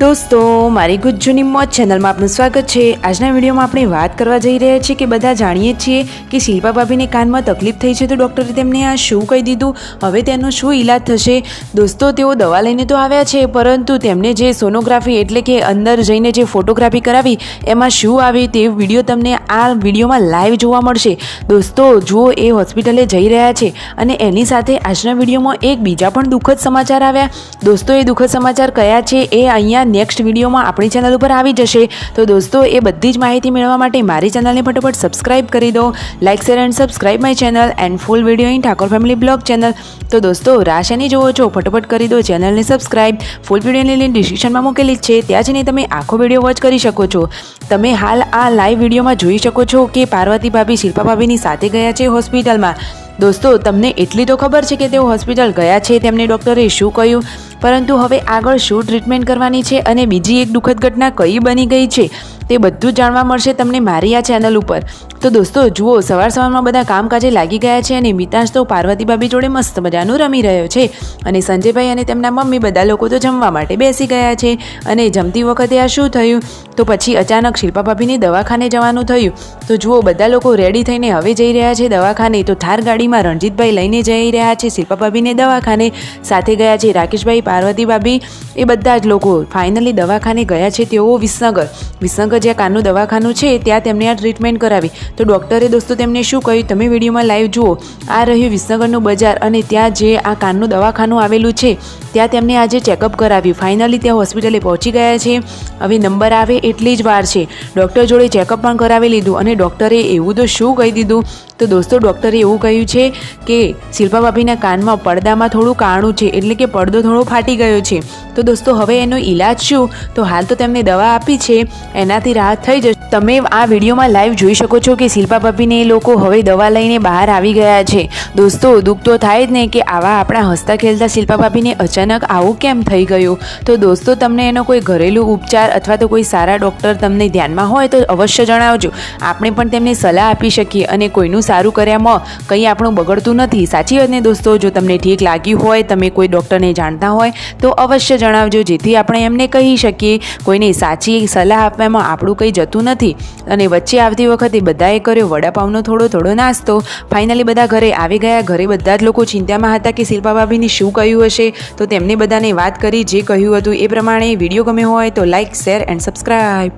દોસ્તો, મારી ગુજ્જુની મોજ ચેનલમાં આપનું સ્વાગત છે. આજના વિડીયોમાં આપણે વાત કરવા જઈ રહ્યા છીએ કે બધા જાણીએ છીએ કે શિલ્પા ભાભીને કાનમાં તકલીફ થઈ છે તો ડૉક્ટરે તેમને આ શું કહી દીધું? હવે તેનો શું ઈલાજ થશે? દોસ્તો, તેઓ દવા લઈને તો આવ્યા છે, પરંતુ તેમને જે સોનોગ્રાફી એટલે કે અંદર જઈને જે ફોટોગ્રાફી કરાવી, એમાં શું આવે તે વીડિયો તમને આ વિડીયોમાં લાઈવ જોવા મળશે. દોસ્તો, જુઓ, એ હોસ્પિટલે જઈ રહ્યા છે અને એની સાથે આજના વિડીયોમાં એક બીજા પણ દુઃખદ સમાચાર આવ્યા. દોસ્તો, એ દુઃખદ સમાચાર કયા છે? એ અહીંયા નેક્સ્ટ વિડીયોમાં આપણી ચેનલ ઉપર આવી જશે. તો દોસ્તો, એ બધી જ માહિતી મેળવવા માટે મારી ચેનલને ફટોફટ સબસ્ક્રાઇબ કરી દો. Like share and subscribe my channel and full video in Thakor family blog channel તો દોસ્તો રાશેની જોવો છો, ફટોફટ કરી દો ચેનલને સબસ્ક્રાઇબ ફૂલ વિડીયોની લિંક ડિસ્ક્રિપ્શનમાં મૂકેલી છે. ત્યાં જઈને તમે આખો વીડિયો વોચ કરી શકો છો. તમે હાલ આ લાઈવ વિડીયોમાં જોઈ શકો છો કે પાર્વતી ભાભી, શિલ્પા ભાભીની સાથે ગયા છે હોસ્પિટલમાં દોસ્તો, તમને એટલી તો ખબર છે કે તેઓ હોસ્પિટલ ગયા છે તેમને ડૉક્ટરે શું કહ્યું? પરંતુ હવે આગળ શું ટ્રીટમેન્ટ કરવાની છે અને બીજી એક દુઃખદ ઘટના કઈ બની ગઈ છે, તે બધું જાણવા મળશે તમને મારી આ ચેનલ ઉપર. તો દોસ્તો, જુઓ, સવાર સવારમાં બધા કામકાજે લાગી ગયા છે અને મિતાંશ તો પાર્વતી બાબી જોડે મસ્ત મજાનું રમી રહ્યો છે. અને સંજયભાઈ અને તેમના મમ્મી બધા લોકો તો જમવા માટે બેસી ગયા છે. અને જમતી વખતે આ શું થયું? તો પછી અચાનક શિલ્પા ભાભીને દવાખાને જવાનું થયું. તો જુઓ, બધા લોકો રેડી થઈને હવે જઈ રહ્યા છે દવાખાને. તો થાર ગાડીમાં રણજીતભાઈ લઈને જઈ રહ્યા છે, શિલ્પા ભાભીને દવાખાને. સાથે ગયા છે રાકેશભાઈ, પાર્વતી ભાભી. એ બધા જ લોકો ફાઇનલી દવાખાને ગયા છે તેઓ વિસનગર. વિસનગર જ્યાં કાનનું દવાખાનું છે, ત્યાં તેમને આ ટ્રીટમેન્ટ કરાવી. તો ડૉક્ટરે દોસ્તો તેમને શું કહ્યું? તમે વિડીયોમાં લાઈવ જુઓ. આ રહ્યું વિસનગરનું બજાર અને ત્યાં જે આ કાનનું દવાખાનું આવેલું છે, ત્યાં તેમને આજે ચેકઅપ કરાવ્યું. ફાઇનલી ત્યાં હોસ્પિટલે પહોંચી ગયા છે. હવે નંબર આવે એટલી જ વાર છે. ડૉક્ટર જોડે ચેકઅપ પણ કરાવી લીધું અને ડૉક્ટરે એવું તો શું કહી દીધું? તો દોસ્તો ડૉક્ટરે એવું કહ્યું છે કે શિલ્પા ભાભીના કાનમાં પડદામાં થોડું કાણું છે, એટલે કે પડદો થોડો ફાટી ગયો છે. તો દોસ્તો હવે એનો ઈલાજ શું? તો હાલ તો તેમને દવા આપી છે. એનાથી રાહત થઈ જશે. તમે આ વિડીયોમાં લાઈવ જોઈ શકો છો કે શિલ્પા પપ્પીને એ લોકો હવે દવા લઈને બહાર આવી ગયા છે. દોસ્તો, દુઃખ તો થાય જ ને કે આવા આપણા હસતા ખેલતા શિલ્પા પપ્પીને અચાનક આવું કેમ થઈ ગયું? તો દોસ્તો, તમને એનો કોઈ ઘરેલું ઉપચાર અથવા તો કોઈ સારા ડૉક્ટર તમને ધ્યાનમાં હોય તો અવશ્ય જણાવજો. આપણે પણ તેમને સલાહ આપી શકીએ અને કોઈનું સારું કર્યામાં કંઈ આપણું બગડતું નથી. સાચી વાત ને દોસ્તો? જો તમને ઠીક લાગ્યું હોય, તમે કોઈ ડૉક્ટરને જાણતા હોય, તો અવશ્ય જણાવજો. જેથી આપણે એમને કહી શકીએ. કોઈને સાચી સલાહ આપવામાં આપણું કંઈ જતું નથી. અને વચ્ચે આવતી વખતે બધાએ કર્યો વડાપાઉંનો થોડો થોડો નાસ્તો. ફાઇનલી બધા ઘરે આવી ગયા. ઘરે બધા જ લોકો ચિંતામાં હતા કે શિલ્પા ભાભીને શું કહ્યું હશે? તો તેમને બધાને વાત કરી, જે કહ્યું હતું એ પ્રમાણે વીડિયો ગમે હોય તો લાઇક શેર એન્ડ સબસ્ક્રાઈબ